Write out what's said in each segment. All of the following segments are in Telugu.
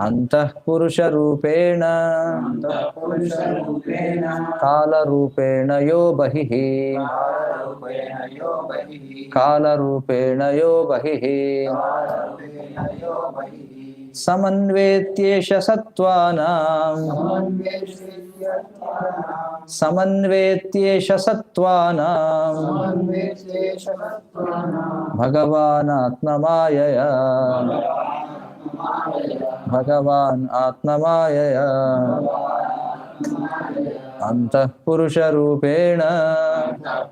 అంతఃపురుషరూపేణ. పురుషరూపేణ కాలరూపేణ యో బహిః. కాలరూపేణ యో బహిః. సమన్వేత్యేష సత్వానాం. సమన్వేత్యేష సత్వానాం. భగవాన్ ఆత్మమాయయా భగవాన్ ఆత్మమాయయా అంతఃపురుషరూపేణ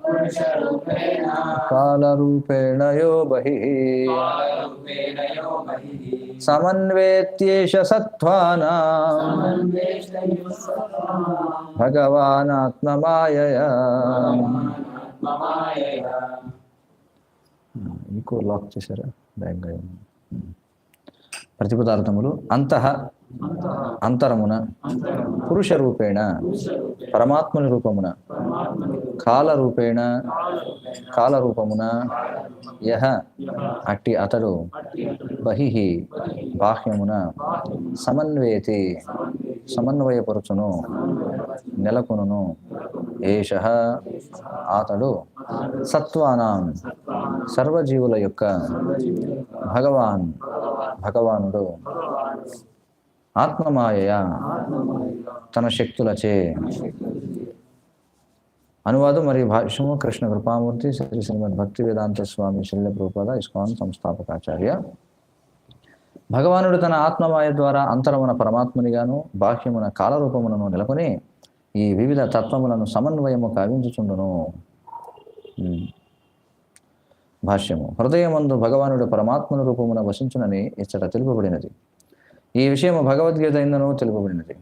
పురుషరూపేణ కాలరూపేణ యో బహిః కాలరూపేణ యో బహిః సమన్వేత్యేష సత్వానాం భగవాన్ ఆత్మమాయయా ఇంకో లాక్ చేశారా బ్యాంక్ ప్రతిపదార్థములు అంతః అంతరమున పురుష రూపేణ పరమాత్మని రూపమున కాలరూపేణ కాలరూపమున యహ అట్టి అతడు బహిః బాహ్యమున సమన్వేతి సమన్వయపరుచును నెలకొను ఏష అతడు సత్వానాం సర్వజీవుల యొక్క భగవాన్ భగవానుడు. ఆత్మమాయ తన శక్తులచే. అనువాదం మరియు భాష్యము కృష్ణ కృపామూర్తి శ్రీ శ్రీమద్ భక్తి వేదాంత స్వామి శల్య ప్రభుపద ఇస్కాన్ సంస్థాపకాచార్య. భగవానుడు తన ఆత్మమాయ ద్వారా అంతరమున పరమాత్మనిగాను బాహ్యమున కాలరూపములను నెలకొని ఈ వివిధ తత్వములను సమన్వయము కావించుచుండును. భాష్యము. హృదయమందు భగవానుడు పరమాత్మను రూపమున వసించునని ఇచ్చట తెలుపబడినది. ఈ విషయము భగవద్గీత ఇందును తెలుపబడినది.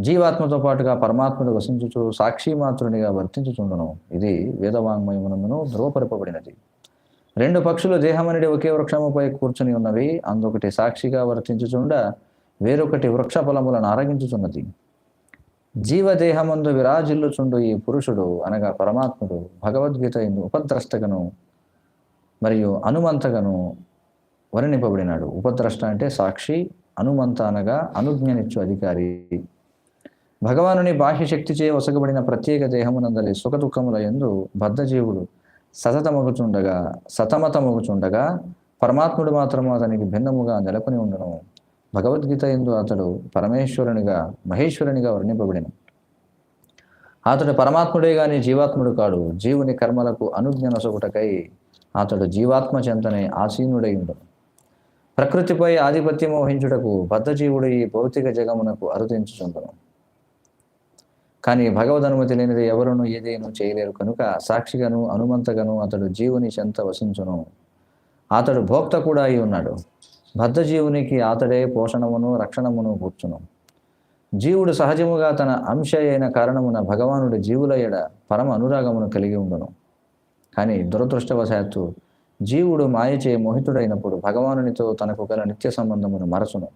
జీవాత్మతో పాటుగా పరమాత్ముడు వసించుచు సాక్షిమాత్రునిగా వర్తించుచుండును. ఇది వేదవాంగ్మయమునందును ధృవపరపబడినది. రెండు పక్షులు దేహమనుడి ఒకే వృక్షముపై కూర్చుని ఉన్నవి అందొకటి సాక్షిగా వర్తించుచుండ వేరొకటి వృక్ష ఫలములను ఆరగించుచున్నది. జీవదేహమందు విరాజిల్లుచుండు ఈ పురుషుడు అనగా పరమాత్ముడు భగవద్గీత ఇందు ఉపద్రష్టగను మరియు అనుమంతగను వర్ణింపబడినాడు. ఉపద్రష్ట అంటే సాక్షి అనుమంత అనగా అనుజ్ఞనిచ్చు అధికారి. భగవానుని బాహ్య శక్తిచే వసగబడిన ప్రత్యేక దేహమునందలి సుఖ దుఃఖముల ఎందు బద్ధజీవుడు సతతమగుచుండగా సతమతమగుచుండగా పరమాత్ముడు మాత్రము అతనికి భిన్నముగా నెలకొని ఉండను. భగవద్గీత ఎందు అతడు పరమేశ్వరునిగా మహేశ్వరునిగా వర్ణింపబడిన. అతడు పరమాత్ముడే గాని జీవాత్ముడు కాడు. జీవుని కర్మలకు అనుజ్ఞ నొసగుటకై అతడు జీవాత్మ చెంతనే ఆసీనుడై ఉండను ప్రకృతిపై ఆధిపత్యం వహించుటకు బద్ధజీవుడు ఈ భౌతిక జగమునకు అరుదించుచుండను. కానీ భగవద్ అనుమతి లేనిది ఎవరును ఏదేను చేయలేరు కనుక సాక్షిగాను అనుమంతగాను అతడు జీవుని చెంత వసించును. అతడు భోక్త కూడా అయి ఉన్నాడు. బద్ధజీవునికి ఆతడే పోషణమును రక్షణమును కూర్చును. జీవుడు సహజముగా తన అంశ అయిన కారణమున భగవానుడి జీవుల పరమ అనురాగమును కలిగి ఉండును. కానీ దురదృష్టవశాత్తు జీవుడు మాయచే మోహితుడైనప్పుడు భగవానునితో తనకు గల నిత్య సంబంధమును మరచును.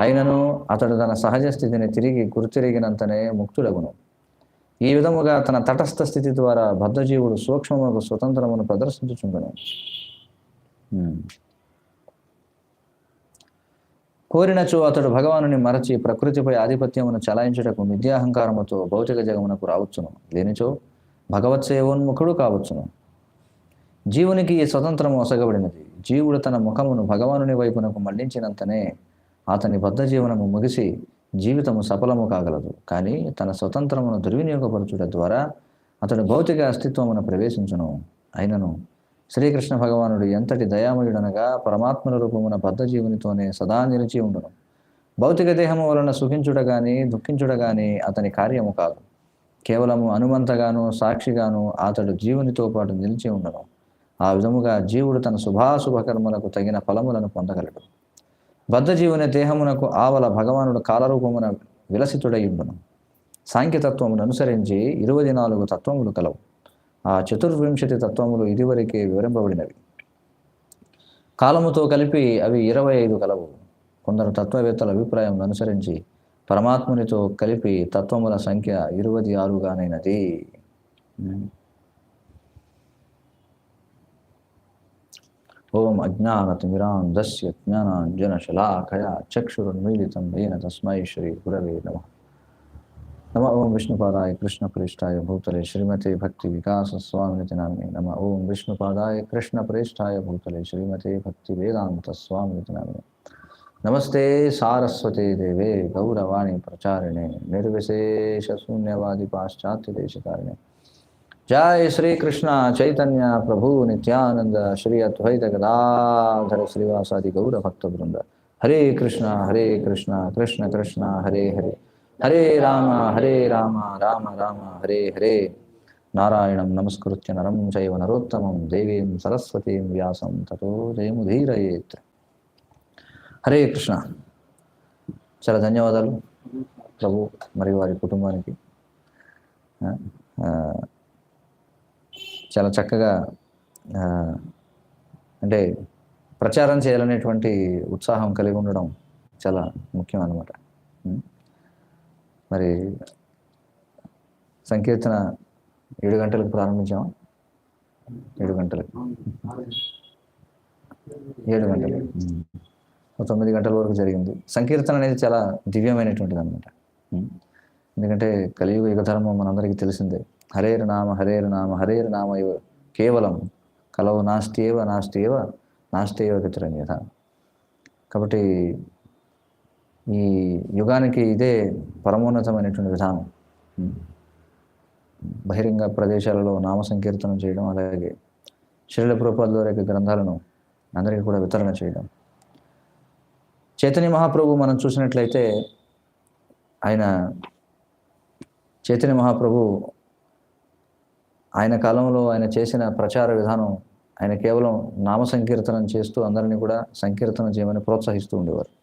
అయినను అతడు తన సహజ స్థితిని తిరిగి గుర్తిరిగినంతనే ముక్తుడగును. ఈ విధముగా తన తటస్థ స్థితి ద్వారా బద్ధజీవుడు సూక్ష్మముకు స్వతంత్రమును ప్రదర్శించుచుండును. ఉమ్. కోరినచో అతడు భగవానుని మరచి ప్రకృతిపై ఆధిపత్యమును చలాయించుటకు మిథ్యాహంకారముతో భౌతిక జగమునకు రావచ్చును. లేనిచో భగవత్ సేవోన్ముఖుడు కావచ్చును. జీవునికి ఈ స్వతంత్రము ఒసగబడినది. జీవుడు తన ముఖమును భగవానుని వైపునకు మళ్ళించినంతనే అతని బద్ధ జీవనము ముగిసి జీవితము సఫలము కాగలదు. కానీ తన స్వతంత్రమును దుర్వినియోగపరచుట ద్వారా అతడు భౌతిక అస్తిత్వమును ప్రవేశించును. అయినను శ్రీకృష్ణ భగవానుడు ఎంతటి దయామయుడనగా పరమాత్మల రూపమున బద్ధ జీవునితోనే సదా నిలిచి ఉండును. భౌతిక దేహము వలన సుఖించుట గాని దుఃఖించుట గాని అతని కార్యము కాదు. కేవలము అనుమంతగాను సాక్షిగాను అతడు జీవునితో పాటు నిలిచి ఉండను. ఆ విధముగా జీవుడు తన శుభాశుభ కర్మలకు తగిన ఫలములను పొందగలడు. బద్ధజీవుని దేహమునకు ఆవల భగవానుడు కాలరూపమున విలసితుడై ఉండును. సాంఖ్యతత్వమును అనుసరించి ఇరవై నాలుగు తత్వములు కలవు. ఆ చతుర్వింశతి తత్వములు ఇదివరకే వివరింపబడినవి. కాలముతో కలిపి అవి ఇరవై ఐదు కలవు. కొందరు తత్వవేత్తల అభిప్రాయం అనుసరించి పరమాత్మునితో కలిపి తత్వముల సంఖ్య ఇరవై ఆరుగానైనది. ఓం అజ్ఞానతిమిరాంధస్య జ్ఞానాంజనశలాకయా చక్షురున్మీలితం येन తస్మై శ్రీ గురవే నమ. నమ ఓం విష్ణుపాదాయ కృష్ణప్రేష్టాయ భూతలే శ్రీమతే భక్తి వికాస స్వామినితి నామినే నమ ఓం విష్ణుపాదాయ కృష్ణప్రేష్టాయ భూతలే శ్రీమతే భక్తి వేదాంత స్వామినితి నామినే నమస్తే సారస్వతే దేవే గౌరవాణి ప్రచారిణే నిర్విశేష శూన్యవాది పాశ్చాత్య దేశకారిణే జయ శ్రీ కృష్ణ చైతన్య ప్రభు నిత్యానంద శ్రీ అద్వైత గదాధర శ్రీవాసాది గౌర భక్త బృంద హరే కృష్ణ హరే కృష్ణ కృష్ణ కృష్ణ హరే హరే హరే రామ హరే రామ రామ రామ హరే హరే. నారాయణం నమస్కృత్య నరం చైవ నరోత్తమం దేవీం సరస్వతీం వ్యాసం తతో జయముధీరయేత్ హరే కృష్ణ. చాలా ధన్యవాదాలు ప్రభు మరియు వారి కుటుంబానికి. ఆ, చాలా చక్కగా ఆ, అంటే ప్రచారం చేయాలనేటువంటి ఉత్సాహం కలిగి ఉండడం చాలా ముఖ్యం అన్నమాట మరి సంకీర్తన ఏడు గంటలకు ప్రారంభించాము? ఏడు గంటలకు. ఏడు గంటలు తొమ్మిది గంటల వరకు జరిగింది. సంకీర్తన అనేది చాలా దివ్యమైనటువంటిది అనమాట ఎందుకంటే కలియుగ యుగ ధర్మం మనందరికీ తెలిసిందే. హరేరు నామ హరేరు నామ హరేరు నామ ఇవ కేవలం కలవు నాస్తి ఏవ నాస్తి ఏవ నాస్తి ఏవ గతిరన్యత కాబట్టి ఈ యుగానికి ఇదే పరమోన్నతమైనటువంటి విధానం. బహిరంగ ప్రదేశాలలో నామ సంకీర్తనం చేయడం అలాగే శరీర ప్రూపాల ద్వారా గ్రంథాలను అందరికీ కూడా వితరణ చేయడం. చైతన్య మహాప్రభు మనం చూసినట్లయితే ఆయన చైతన్య మహాప్రభు ఆయన కాలంలో ఆయన చేసిన ప్రచార విధానం ఆయన కేవలం నామ సంకీర్తనం చేస్తూ అందరినీ కూడా సంకీర్తనం చేయమని ప్రోత్సహిస్తూ ఉండేవారు.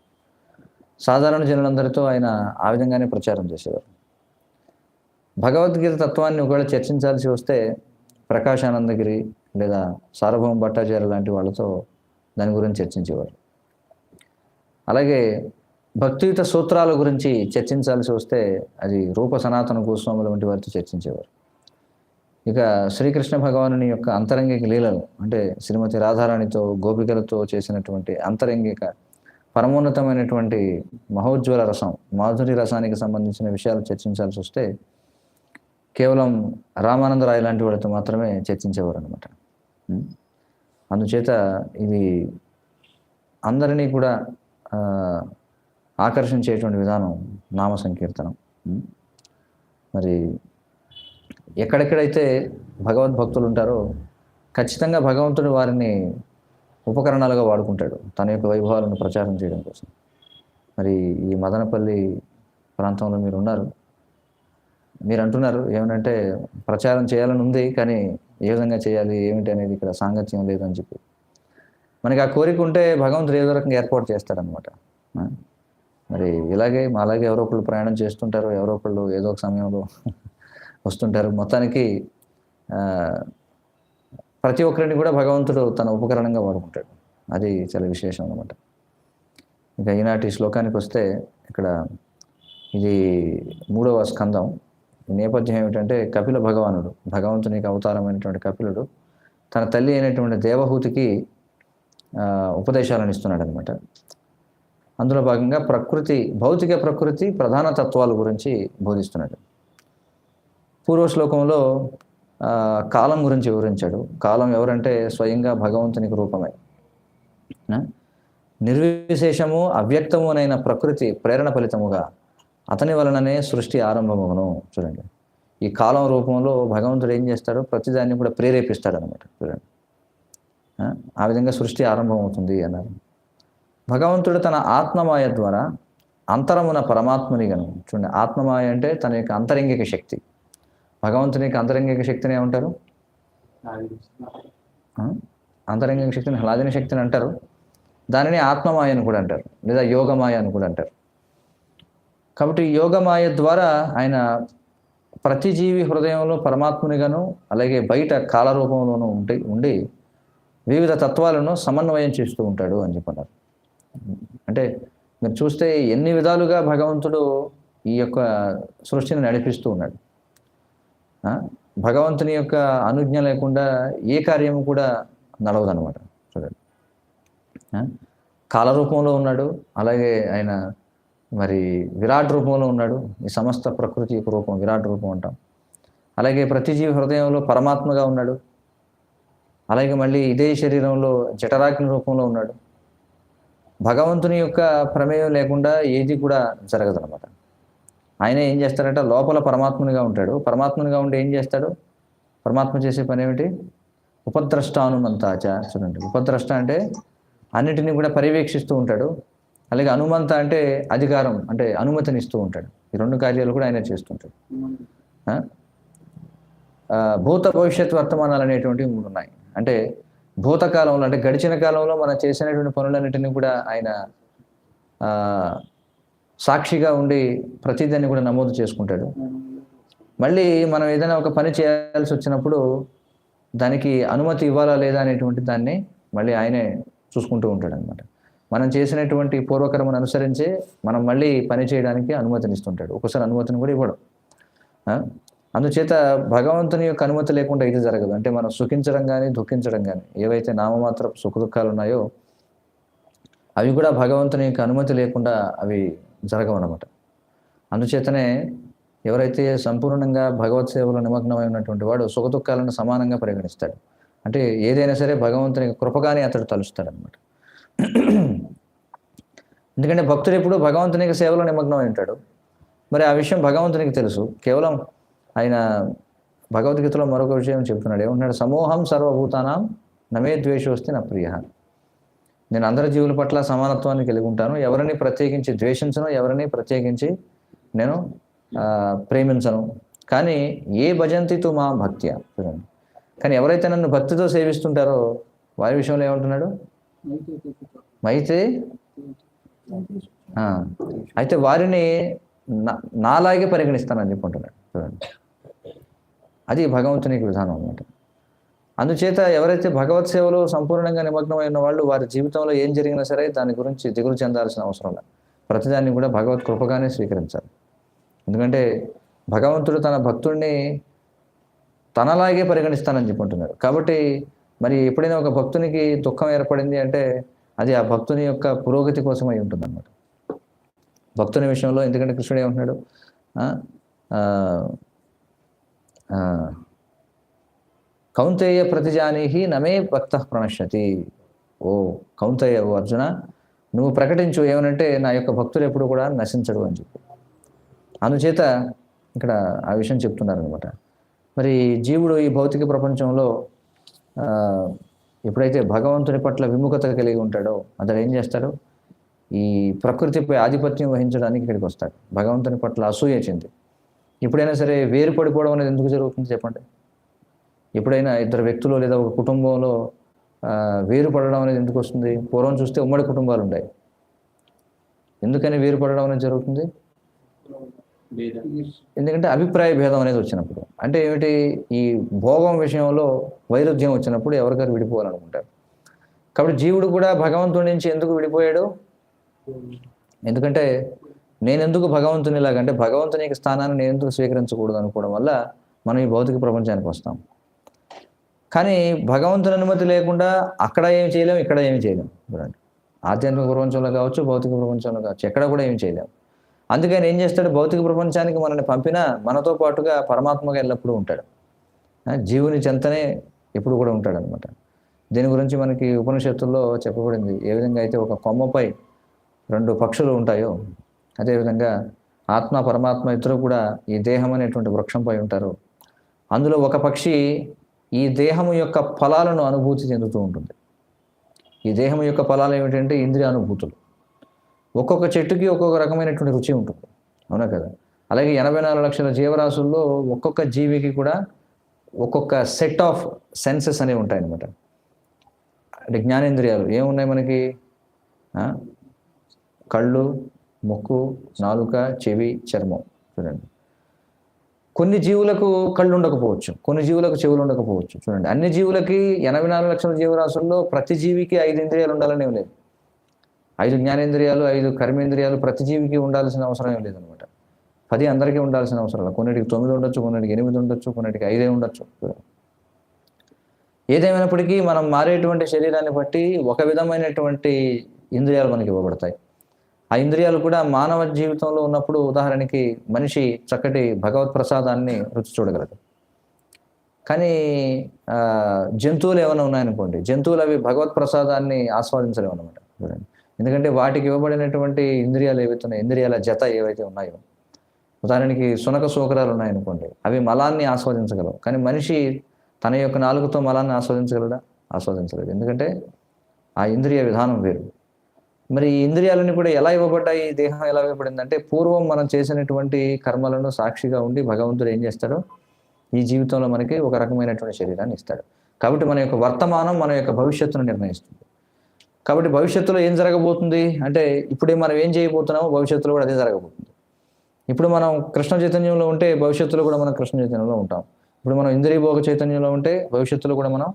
సాధారణ జనులందరితో ఆయన ఆ విధంగానే ప్రచారం చేసేవారు. భగవద్గీత తత్వాన్ని ఒకవేళ చర్చించాల్సి వస్తే ప్రకాశానందగిరి లేదా సార్వభౌమ భట్టాచార్య లాంటి వాళ్ళతో దాని గురించి చర్చించేవారు. అలాగే భక్తియుత సూత్రాల గురించి చర్చించాల్సి వస్తే అది రూప సనాతన గోస్వాముల వంటి వారితో చర్చించేవారు. ఇక శ్రీకృష్ణ భగవానుని యొక్క అంతరంగిక లీలలు అంటే శ్రీమతి రాధారాణితో గోపికలతో చేసినటువంటి అంతరంగిక పరమోన్నతమైనటువంటి మహోజ్వల రసం మాధురి రసానికి సంబంధించిన విషయాలు చర్చించాల్సి వస్తే కేవలం రామానందరాయ్ లాంటి వాళ్ళతో మాత్రమే చర్చించేవారు అనమాట అందుచేత ఇది అందరినీ కూడా ఆకర్షించేటువంటి విధానం నామ సంకీర్తనం. మరి ఎక్కడెక్కడైతే భగవద్భక్తులు ఉంటారో ఖచ్చితంగా భగవంతుడు వారిని ఉపకరణాలుగా వాడుకుంటాడు. తన యొక్క వైభవాలను ప్రచారం చేయడం కోసం. మరి ఈ మదనపల్లి ప్రాంతంలో మీరు ఉన్నారు. మీరు అంటున్నారు ఏమనంటే ప్రచారం చేయాలని ఉంది కానీ ఏ విధంగా చేయాలి ఏమిటి అనేది ఇక్కడ సాంగత్యం లేదని చెప్పి. మనకి ఆ కోరిక ఉంటే భగవంతుడు ఏదో రకంగా ఏర్పాటు చేస్తాడనమాట మరి ఇలాగే మా అలాగే ఎవరో ఒకళ్ళు ప్రయాణం చేస్తుంటారు ఎవరో ఒకళ్ళు ఏదో ఒక సమయంలో వస్తుంటారు. మొత్తానికి ప్రతి ఒక్కరిని కూడా భగవంతుడు తన ఉపకరణంగా వాడుకుంటాడు. అది చాలా విశేషం అనమాట ఇంకా ఈనాటి శ్లోకానికి వస్తే ఇక్కడ ఇది మూడవ స్కందం. ఈ నేపథ్యం ఏమిటంటే కపిల భగవానుడు భగవంతునికి అవతారమైనటువంటి కపిలుడు తన తల్లి అయినటువంటి దేవహూతికి ఉపదేశాలను ఇస్తున్నాడు అనమాట అందులో భాగంగా ప్రకృతి భౌతిక ప్రకృతి ప్రధాన తత్వాల గురించి బోధిస్తున్నాడు. పూర్వ శ్లోకంలో కాలం గురించి వివరించాడు. కాలం ఎవరంటే స్వయంగా భగవంతునికి రూపమే. నిర్విశేషము అవ్యక్తమునైన ప్రకృతి ప్రేరణ ఫలితముగా అతని వలననే సృష్టి ఆరంభమును చూడండి. ఈ కాలం రూపంలో భగవంతుడు ఏం చేస్తాడో? ప్రతిదాన్ని కూడా ప్రేరేపిస్తాడు అనమాట చూడండి. ఆ? ఆ విధంగా సృష్టి ఆరంభమవుతుంది అన్నారు. భగవంతుడు తన ఆత్మమాయ ద్వారా అంతరమున పరమాత్మనిగను. చూడండి ఆత్మమాయ అంటే తన యొక్క అంతరంగిక శక్తి. భగవంతుని యొక్క అంతరంగిక శక్తిని ఏమంటారు? అంతరంగిక శక్తిని హ్లాదిన శక్తిని అంటారు. దానిని ఆత్మమాయ అని కూడా అంటారు. లేదా యోగమాయ అని కూడా అంటారు. కాబట్టి యోగమాయ ద్వారా ఆయన ప్రతి జీవి హృదయంలో పరమాత్మునిగాను అలాగే బయట కాలరూపంలోనూ ఉండి ఉండి వివిధ తత్వాలను సమన్వయం చేస్తూ ఉంటాడు అని చెప్పన్నారు. అంటే మీరు చూస్తే ఎన్ని విధాలుగా భగవంతుడు ఈ యొక్క సృష్టిని నడిపిస్తూ ఉన్నాడు. భగవంతుని యొక్క అనుజ్ఞ లేకుండా ఏ కార్యము కూడా నడవదనమాట చూడండి. కాలరూపంలో కాల రూపంలో ఉన్నాడు అలాగే ఆయన మరి విరాట్ రూపంలో ఉన్నాడు ఈ సమస్త ప్రకృతి యొక్క రూపం విరాట్ రూపం అంటాం. అలాగే ప్రతి జీవి హృదయంలో పరమాత్మగా ఉన్నాడు. అలాగే మళ్ళీ ఇదే శరీరంలో జఠరాగ్ని రూపంలో ఉన్నాడు. భగవంతుని యొక్క ప్రమేయం లేకుండా ఏది కూడా జరగదు అనమాట ఆయన ఏం చేస్తాడంటే లోపల పరమాత్మునిగా ఉంటాడు. పరమాత్మునిగా ఉండి ఏం చేస్తాడు? పరమాత్మ చేసే పని ఏమిటి? ఉపద్రష్టానుమంతాచ చూడండి. ఉపద్రష్ట అంటే అన్నిటినీ కూడా పర్యవేక్షిస్తూ ఉంటాడు. అలాగే అనుమంత అంటే అధికారం అంటే అనుమతినిస్తూ ఉంటాడు. ఈ రెండు కార్యాలు కూడా ఆయన చేస్తుంటాడు. ఆ? ఆ, భూత భవిష్యత్ వర్తమానాలు అనేటువంటివి మూడు ఉన్నాయి. అంటే భూతకాలంలో అంటే గడిచిన కాలంలో మనం చేసినటువంటి పనులన్నిటిని కూడా ఆయన ఆ, సాక్షిగా ఉండి ప్రతిదాన్ని కూడా నమోదు చేసుకుంటాడు. మళ్ళీ మనం ఏదైనా ఒక పని చేయాల్సి వచ్చినప్పుడు దానికి అనుమతి ఇవ్వాలా లేదా అనేటువంటి దాన్ని మళ్ళీ ఆయనే చూసుకుంటూ ఉంటాడు అనమాట మనం చేసినటువంటి పూర్వకర్మను అనుసరించే మనం మళ్ళీ పని చేయడానికి అనుమతినిస్తుంటాడు. ఒకసారి అనుమతిని కూడా ఇవ్వడం. అందుచేత భగవంతుని యొక్క అనుమతి లేకుండా ఇది జరగదు. అంటే మనం సుఖించడం కానీ దుఃఖించడం కానీ ఏవైతే నామమాత్ర సుఖ దుఃఖాలు ఉన్నాయో అవి కూడా భగవంతుని యొక్క అనుమతి లేకుండా అవి జరగవన్నమాట. అందుచేతనే ఎవరైతే సంపూర్ణంగా భగవత్ సేవలో నిమగ్నమై ఉన్నటువంటి వాడు సుఖదుఖాలను సమానంగా పరిగణిస్తాడు. అంటే ఏదైనా సరే భగవంతుని కృపగానే అతడు తలుస్తాడనమాట ఎందుకంటే భక్తుడు ఎప్పుడు భగవంతుని సేవలో నిమగ్నమై ఉంటాడు. మరి ఆ విషయం భగవంతునికి తెలుసు. కేవలం ఆయన భగవద్గీతలో మరొక విషయం చెప్తున్నాడు. ఏమంటున్నాడు? సమూహం సర్వభూతానాం నమే ద్వేషోస్తి నా ప్రియ. నేను అందరి జీవుల పట్ల సమానత్వాన్ని కలిగి ఉంటాను. ఎవరిని ప్రత్యేకించి ద్వేషించను ఎవరిని ప్రత్యేకించి నేను ఆ, ప్రేమించను. కానీ ఏ భజంతితో మా భక్త్య? చూడండి. కానీ ఎవరైతే నన్ను భక్తితో సేవిస్తుంటారో వారి విషయంలో ఏమంటున్నాడు? అయితే అయితే వారిని నా- నాలాగే పరిగణిస్తానని చెప్పుకుంటున్నాడు చూడండి. అది భగవంతుని విధానం అన్నమాట. అందుచేత ఎవరైతే భగవత్ సేవలో సంపూర్ణంగా నిమగ్నమైన వాళ్ళు వారి జీవితంలో ఏం జరిగినా సరే దాని గురించి దిగులు చెందాల్సిన అవసరం లేదు. ప్రతిదాన్ని కూడా భగవత్ కృపగానే స్వీకరించాలి. ఎందుకంటే భగవంతుడు తన భక్తుడిని తనలాగే పరిగణిస్తానని చెప్పుకుంటున్నాడు కాబట్టి మరి ఎప్పుడైనా ఒక భక్తునికి దుఃఖం ఏర్పడింది అంటే అది ఆ భక్తుని యొక్క పురోగతి కోసం అయి ఉంటుంది అన్నమాట భక్తుని విషయంలో ఎందుకంటే కృష్ణుడు ఏమంటున్నాడు? ఆ, కౌంతేయ ప్రతిజానీహి నమే భక్త ప్రణశ్యతి. ఓ కౌంతేయ ఓ అర్జున నువ్వు ప్రకటించు ఏమనంటే నా యొక్క భక్తులు ఎప్పుడు కూడా నశించడు అని చెప్పి. అందుచేత ఇక్కడ ఆ విషయం చెప్తున్నారనమాట మరి జీవుడు ఈ భౌతిక ప్రపంచంలో ఎప్పుడైతే భగవంతుని పట్ల విముఖత కలిగి ఉంటాడో అతడు ఏం చేస్తాడు? ఈ ప్రకృతిపై ఆధిపత్యం వహించడానికి ఇక్కడికి వస్తాడు. భగవంతుని పట్ల అసూయ చెంది. ఎప్పుడైనా సరే వేరు పడిపోవడం అనేది ఎందుకు జరుగుతుంది చెప్పండి? ఎప్పుడైనా ఇద్దరు వ్యక్తులు లేదా ఒక కుటుంబంలో వేరుపడడం వేరు పడడం అనేది ఎందుకు వస్తుంది? పూర్వం చూస్తే ఉమ్మడి కుటుంబాలు ఉన్నాయి ఎందుకని వేరు పడడం అనేది జరుగుతుంది? ఎందుకంటే అభిప్రాయ భేదం అనేది వచ్చినప్పుడు. అంటే ఏమిటి? ఈ భోగం విషయంలో వైరుధ్యం వచ్చినప్పుడు ఎవరికారు విడిపోవాలనుకుంటారు. కాబట్టి జీవుడు కూడా భగవంతుడి నుంచి ఎందుకు విడిపోయాడు? ఎందుకంటే నేను ఎందుకు భగవంతుని అంటే భగవంతుని యొక్క స్థానాన్ని నేను ఎందుకు స్వీకరించకూడదు అనుకోవడం వల్ల మనం ఈ భౌతిక ప్రపంచానికి వస్తాం. కానీ భగవంతుని అనుమతి లేకుండా అక్కడ ఏమి చేయలేం ఇక్కడ ఏమి చేయలేము చూడండి. ఆధ్యాత్మిక ప్రపంచంలో కావచ్చు భౌతిక ప్రపంచంలో కావచ్చు ఎక్కడ కూడా ఏమి చేయలేము అందుకని ఏం చేస్తాడు? భౌతిక ప్రపంచానికి మనల్ని పంపినా మనతో పాటుగా పరమాత్మగా ఎల్లప్పుడూ ఉంటాడు. జీవుని చెంతనే ఎప్పుడు కూడా ఉంటాడు అనమాట దీని గురించి మనకి ఉపనిషత్తుల్లో చెప్పబడింది. ఏ విధంగా అయితే ఒక కొమ్మపై రెండు పక్షులు ఉంటాయో అదేవిధంగా ఆత్మ పరమాత్మ ఇద్దరు కూడా ఈ దేహం అనేటువంటి వృక్షంపై ఉంటారు. అందులో ఒక పక్షి ఈ దేహము యొక్క ఫలాలను అనుభూతి చెందుతూ ఉంటుంది. ఈ దేహం యొక్క ఫలాలు ఏమిటంటే ఇంద్రియ అనుభూతులు. ఒక్కొక్క చెట్టుకి ఒక్కొక్క రకమైనటువంటి రుచి ఉంటుంది. అవునా కదా? అలాగే ఎనభై నాలుగు లక్షల జీవరాశుల్లో ఒక్కొక్క జీవికి కూడా ఒక్కొక్క సెట్ ఆఫ్ సెన్సెస్ అనేవి ఉంటాయన్నమాట. అంటే జ్ఞానేంద్రియాలు ఏమున్నాయి మనకి? కళ్ళు ముక్కు నాలుక చెవి చర్మం. చూడండి. కొన్ని జీవులకు కళ్ళు ఉండకపోవచ్చు కొన్ని జీవులకు చెవులు ఉండకపోవచ్చు. చూడండి అన్ని జీవులకి ఎనభై నాలుగు లక్షల జీవరాశుల్లో ప్రతి జీవికి ఐదు ఇంద్రియాలు ఉండాలని ఏం లేదు. ఐదు జ్ఞానేంద్రియాలు ఐదు కర్మేంద్రియాలు ప్రతి జీవికి ఉండాల్సిన అవసరం ఏం లేదనమాట పది అందరికీ ఉండాల్సిన అవసరం లేదు. కొన్నిటికి తొమ్మిది ఉండొచ్చు కొన్నిటికి ఎనిమిది ఉండొచ్చు కొన్నిటికి ఐదే ఉండొచ్చు. ఏదేమైనప్పటికీ మనం మారేటువంటి శరీరాన్ని బట్టి ఒక విధమైనటువంటి ఇంద్రియాలు మనకి ఇవ్వబడతాయి. ఆ ఇంద్రియాలు కూడా మానవ జీవితంలో ఉన్నప్పుడు ఉదాహరణకి మనిషి చక్కటి భగవత్ ప్రసాదాన్ని రుచి చూడగలదు కానీ జంతువులు ఏమైనా ఉన్నాయనుకోండి జంతువులు అవి భగవత్ ప్రసాదాన్ని ఆస్వాదించలేవు అనమాట ఎందుకంటే వాటికి ఇవ్వబడినటువంటి ఇంద్రియాలు ఏవైతున్నాయి ఇంద్రియాల జత ఏవైతే ఉన్నాయో ఉదాహరణకి సునక సోకరాలు ఉన్నాయనుకోండి అవి మలాన్ని ఆస్వాదించగలవు. కానీ మనిషి తన యొక్క నాలుగుతో మలాన్ని ఆస్వాదించగలడా? ఆస్వాదించలేదు. ఎందుకంటే ఆ ఇంద్రియ విధానం వేరు. మరి ఇంద్రియాలని కూడా ఎలా ఇవ్వబడ్డాయి? దేహం ఎలా ఇవ్వబడిందంటే పూర్వం మనం చేసినటువంటి కర్మలను సాక్షిగా ఉండి భగవంతుడు ఏం చేస్తాడో? ఈ జీవితంలో మనకి ఒక రకమైనటువంటి శరీరాన్ని ఇస్తాడు. కాబట్టి మన యొక్క వర్తమానం మన యొక్క భవిష్యత్తును నిర్ణయిస్తుంది. కాబట్టి భవిష్యత్తులో ఏం జరగబోతుంది? అంటే ఇప్పుడే మనం ఏం చేయబోతున్నామో భవిష్యత్తులో కూడా అదే జరగబోతుంది. ఇప్పుడు మనం కృష్ణ చైతన్యంలో ఉంటే భవిష్యత్తులో కూడా మనం కృష్ణ చైతన్యంలో ఉంటాం. ఇప్పుడు మనం ఇంద్రియభోగ చైతన్యంలో ఉంటే భవిష్యత్తులో కూడా మనం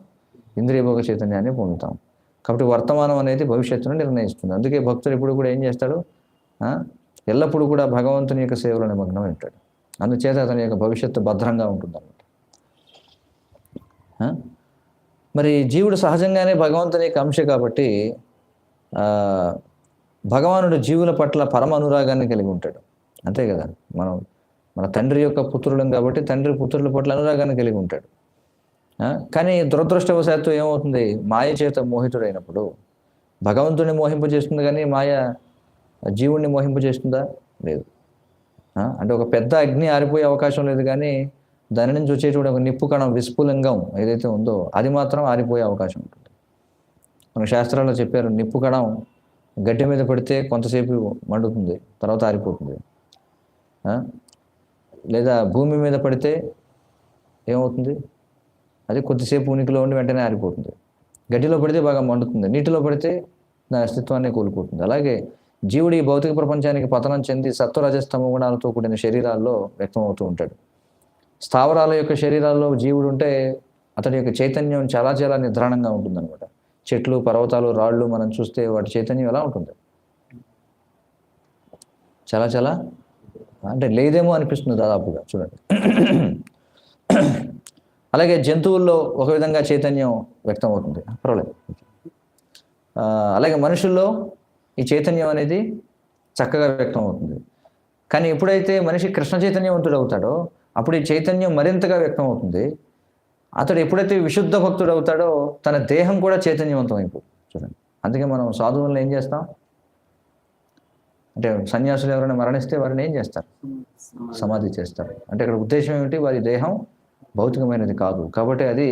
ఇంద్రియభోగ చైతన్యాన్ని పొందుతాం. కాబట్టి వర్తమానం అనేది భవిష్యత్తును నిర్ణయిస్తుంది. అందుకే భక్తుడు ఎప్పుడు కూడా ఏం చేస్తాడు? ఎల్లప్పుడూ కూడా భగవంతుని యొక్క సేవలో నిమగ్నం ఉంటాడు. అందుచేత అతని యొక్క భవిష్యత్తు భద్రంగా ఉంటుంది అనమాట మరి జీవుడు సహజంగానే భగవంతుని యొక్క అంశ కాబట్టి భగవానుడు జీవుల పట్ల పరమ అనురాగాన్ని కలిగి ఉంటాడు. అంతే కదా? మనం మన తండ్రి యొక్క పుత్రులం కాబట్టి తండ్రి పుత్రుల పట్ల అనురాగాన్ని కలిగి ఉంటాడు. కానీ దురదృష్టవశాత్తు ఏమవుతుంది? మాయ చేత మోహితుడైనప్పుడు భగవంతుని మోహింపజేస్తుంది కానీ మాయ జీవుణ్ణి మోహింపజేస్తుందా లేదు. అంటే ఒక పెద్ద అగ్ని ఆరిపోయే అవకాశం లేదు కానీ దాని నుంచి వచ్చేటువంటి ఒక నిప్పు కణం విస్ఫులింగం ఏదైతే ఉందో అది మాత్రం ఆరిపోయే అవకాశం ఉంటుంది. మన శాస్త్రాల్లో చెప్పారు నిప్పు కణం గడ్డి మీద పడితే కొంతసేపు మండుతుంది తర్వాత ఆరిపోతుంది. లేదా భూమి మీద పడితే ఏమవుతుంది? అది కొద్దిసేపు ఉనికిలో ఉండి వెంటనే ఆరిపోతుంది. గడ్డిలో పడితే బాగా మండుతుంది. నీటిలో పడితే దాని అస్తిత్వాన్ని కోల్పోతుంది. అలాగే జీవుడు ఈ భౌతిక ప్రపంచానికి పతనం చెంది సత్వరజస్తమ గుణాలతో కూడిన శరీరాల్లో వ్యక్తమవుతూ ఉంటాడు. స్థావరాల యొక్క శరీరాల్లో జీవుడు ఉంటే అతని యొక్క చైతన్యం చాలా చాలా నిద్రాణంగా ఉంటుందన్నమాట. చెట్లు పర్వతాలు రాళ్ళు మనం చూస్తే వాటి చైతన్యం ఎలా ఉంటుంది? చాలా చాలా అంటే లేదేమో అనిపిస్తుంది దాదాపుగా చూడండి. అలాగే జంతువుల్లో ఒక విధంగా చైతన్యం వ్యక్తం అవుతుంది పర్వాలేదు అలాగే మనుషుల్లో ఈ చైతన్యం అనేది చక్కగా వ్యక్తం అవుతుంది కానీ ఎప్పుడైతే మనిషి కృష్ణ చైతన్యవంతుడు అవుతాడో అప్పుడు ఈ చైతన్యం మరింతగా వ్యక్తం అవుతుంది అతడు ఎప్పుడైతే విశుద్ధ భక్తుడు అవుతాడో తన దేహం కూడా చైతన్యవంతం అయిపోతుంది. చూడండి. అందుకే మనం సాధువులను ఏం చేస్తాం? అంటే సన్యాసులు ఎవరైనా మరణిస్తే వారిని ఏం చేస్తారు? సమాధి చేస్తారు. అంటే ఇక్కడ ఉద్దేశం ఏమిటి? వారి దేహం భౌతికమైనది కాదు. కాబట్టి అది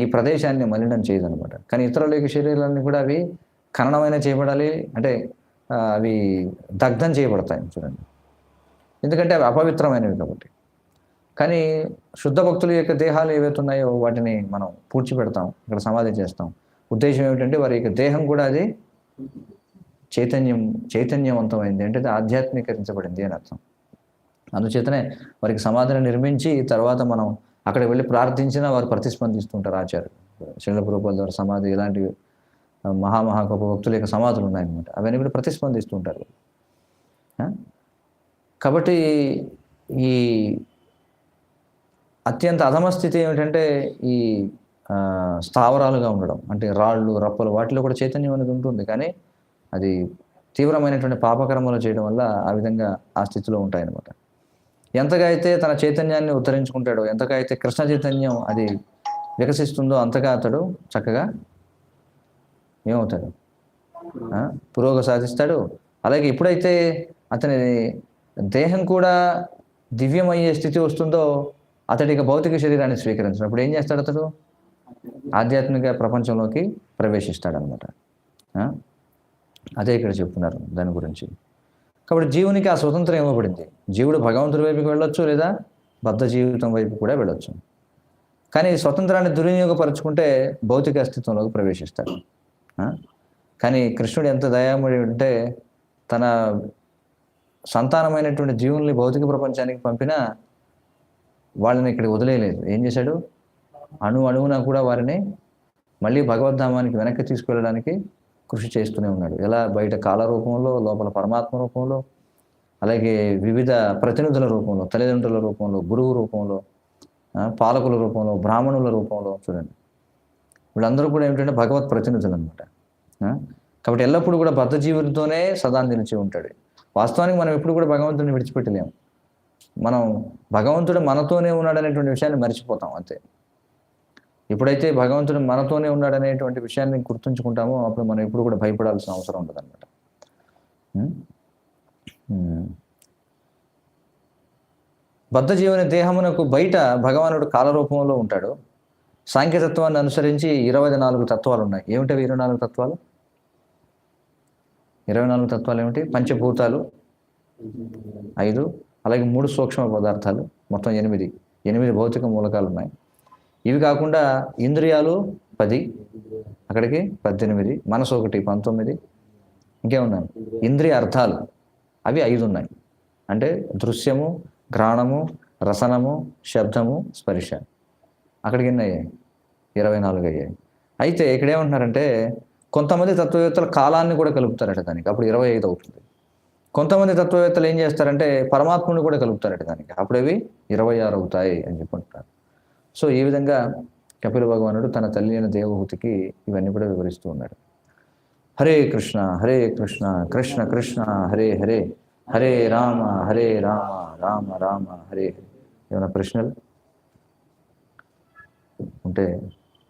ఈ ప్రదేశాన్ని మలినం చేయదనమాట కానీ ఇతరుల యొక్క శరీరాలన్నీ కూడా అవి ఖననమైన చేయబడాలి అంటే అవి దగ్ధం చేయబడతాయి చూడండి. ఎందుకంటే అవి అపవిత్రమైనవి కాబట్టి. కానీ శుద్ధ భక్తుల యొక్క దేహాలు ఏవైతే ఉన్నాయో వాటిని మనం పూడ్చిపెడతాం ఇక్కడ సమాధి చేస్తాం. ఉద్దేశం ఏమిటంటే వారి యొక్క దేహం కూడా అది చైతన్యం చైతన్యవంతమైంది. అంటే అది ఆధ్యాత్మికరించబడింది అని అర్థం. అందుచేతనే వారికి సమాధిని నిర్మించి తర్వాత మనం అక్కడికి వెళ్ళి ప్రార్థించినా వారు ప్రతిస్పందిస్తుంటారు ఆచార్యులు. శిలపురూపాల ద్వారా సమాధి ఇలాంటి మహామహా గొప్ప భక్తుల యొక్క సమాధులు ఉన్నాయన్నమాట. అవన్నీ కూడా ప్రతిస్పందిస్తుంటారు. కాబట్టి ఈ అత్యంత అధమ స్థితి ఏమిటంటే ఈ స్థావరాలుగా ఉండడం. అంటే రాళ్ళు రప్పలు వాటిలో కూడా చైతన్యం అనేది ఉంటుంది. కానీ అది తీవ్రమైనటువంటి పాపకర్మలు చేయడం వల్ల ఆ విధంగా ఆ స్థితిలో ఉంటాయన్నమాట. ఎంతగా అయితే తన చైతన్యాన్ని ఉద్ధరించుకుంటాడో ఎంతగా అయితే కృష్ణ చైతన్యం అది వికసిస్తుందో అంతగా అతడు చక్కగా ఏమవుతాడు? పురోగ సాధిస్తాడు. అలాగే ఎప్పుడైతే అతని దేహం కూడా దివ్యమయ్యే స్థితి వస్తుందో అతడి భౌతిక శరీరాన్ని స్వీకరించడం. అప్పుడు ఏం చేస్తాడు అతడు? ఆధ్యాత్మిక ప్రపంచంలోకి ప్రవేశిస్తాడనమాట అదే ఇక్కడ చెప్తున్నారు దాని గురించి. కాబట్టి జీవునికి ఆ స్వతంత్రం ఇవ్వబడింది. జీవుడు భగవంతుడి వైపుకి వెళ్ళొచ్చు లేదా బద్ధ జీవితం వైపు కూడా వెళ్ళొచ్చు. కానీ స్వతంత్రాన్ని దుర్వినియోగపరచుకుంటే భౌతిక అస్తిత్వంలోకి ప్రవేశిస్తాడు. కానీ కృష్ణుడు ఎంత దయామడి అంటే తన సంతానమైనటువంటి జీవుల్ని భౌతిక ప్రపంచానికి పంపినా వాళ్ళని ఇక్కడ వదిలేయలేదు. ఏం చేశాడు? అణు అణువున కూడా వారిని మళ్ళీ భగవద్ధామానికి వెనక్కి తీసుకువెళ్ళడానికి కృషి చేస్తూనే ఉన్నాడు. ఎలా? బయట కాల రూపంలో లోపల పరమాత్మ రూపంలో అలాగే వివిధ ప్రతినిధుల రూపంలో తల్లిదండ్రుల రూపంలో గురువు రూపంలో పాలకుల రూపంలో బ్రాహ్మణుల రూపంలో చూడండి. వీళ్ళందరూ కూడా ఏమిటంటే భగవత్ ప్రతినిధులు అనమాట కాబట్టి ఎల్లప్పుడూ కూడా బద్ధ జీవులతోనే సదా నిలిచి ఉంటాడు. వాస్తవానికి మనం ఎప్పుడు కూడా భగవంతుడిని విడిచిపెట్టలేము. మనం భగవంతుడు మనతోనే ఉన్నాడు అనేటువంటి విషయాన్ని మర్చిపోతాం అంతే. ఎప్పుడైతే భగవంతుడు మనతోనే ఉన్నాడు అనేటువంటి విషయాన్ని గుర్తుంచుకుంటామో అప్పుడు మనం ఎప్పుడు కూడా భయపడాల్సిన అవసరం ఉండదు అనమాట బద్ధ జీవన దేహమునకు బయట భగవానుడు కాలరూపంలో ఉంటాడు. సాంఖ్యతత్వాన్ని అనుసరించి ఇరవై నాలుగు తత్వాలు ఉన్నాయి. ఏమిటవి ఇరవై నాలుగు తత్వాలు? ఇరవై నాలుగు తత్వాలు ఏమిటి? పంచభూతాలు ఐదు అలాగే మూడు సూక్ష్మ పదార్థాలు మొత్తం ఎనిమిది. ఎనిమిది భౌతిక మూలకాలు ఉన్నాయి ఇవి కాకుండా ఇంద్రియాలు పది అక్కడికి పద్దెనిమిది మనసు ఒకటి పంతొమ్మిది ఇంకేమున్నాయి? ఇంద్రియ అర్థాలు. అవి ఐదు ఉన్నాయి. అంటే దృశ్యము ఘ్రాణము రసనము శబ్దము స్పర్శ. అక్కడికి ఎన్ని అయ్యాయి? ఇరవై నాలుగు అయ్యాయి. అయితే ఇక్కడ ఏమంటున్నారంటే కొంతమంది తత్వవేత్తలు కాలాన్ని కూడా కలుపుతారట దానికి. అప్పుడు ఇరవై ఐదు అవుతుంది. కొంతమంది తత్వవేత్తలు ఏం చేస్తారంటే పరమాత్ముని కూడా కలుపుతారట దానికి. అప్పుడు అవి ఇరవై ఆరు అవుతాయి అని చెప్పుకుంటున్నారు సో ఈ విధంగా కపిల భగవానుడు తన తల్లి అయిన దేవహూతికి ఇవన్నీ కూడా వివరిస్తూ ఉన్నాడు. హరే కృష్ణ హరే కృష్ణ కృష్ణ కృష్ణ హరే హరే హరే రామ హరే రామ రామ రామ హరే హరే. ఏమైనా ప్రశ్నలు? ఉంటే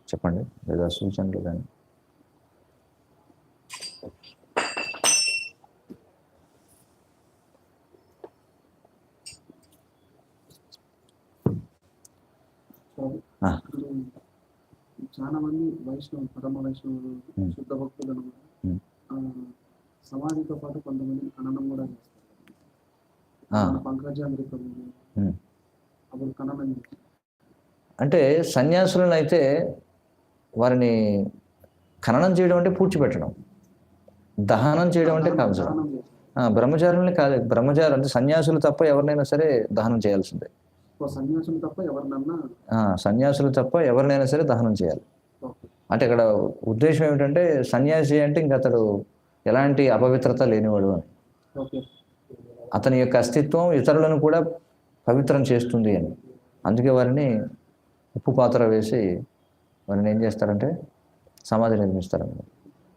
చెప్పండి. లేదా సూచనలు కానీ ఆ. ఇప్పుడు చాలా మంది వైష్ణవులు పరమ వైష్ణవులు. శుద్ధ భక్తులు అనమాట. ఆ, సమాధితో పాటు కొంతమంది ఖననం కూడా చేస్తారు ఉమ్. అప్పుడు ఖననం. అంటే సన్యాసులను అయితే వారిని ఖననం చేయడం అంటే పూడ్చిపెట్టడం దహనం చేయడం అంటే. ఆ, బ్రహ్మచారుల్ని కాదు బ్రహ్మచారు అంటే సన్యాసులు తప్ప ఎవరినైనా సరే దహనం చేయాల్సిందే సన్యాసులు తప్ప ఎవరినన్నా ఆ, సన్యాసులు తప్ప ఎవరినైనా సరే దహనం చేయాలి. అంటే ఇక్కడ ఉద్దేశం ఏమిటంటే సన్యాసి అంటే ఇంక అతడు ఎలాంటి అపవిత్రత లేనివాడు అని. అతని యొక్క అస్తిత్వం ఇతరులను కూడా పవిత్రం చేస్తుంది అని. అందుకే వారిని ఉప్పు పాత్ర వేసి వారిని ఏం చేస్తారంటే సమాధి నిర్మిస్తారన్నమాట.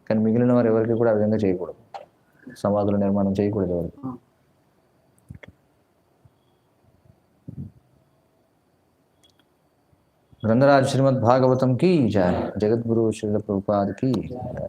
కానీ మిగిలిన వారు ఎవరికి కూడా ఆ విధంగా చేయకూడదు. సమాధుల నిర్మాణం చేయకూడదు ఎవరికి. గ్రంథరాజ్ శ్రీమద్ భాగవతం కి జయ జగద్గురు శ్రీల ప్రభుపాద్కి జయ.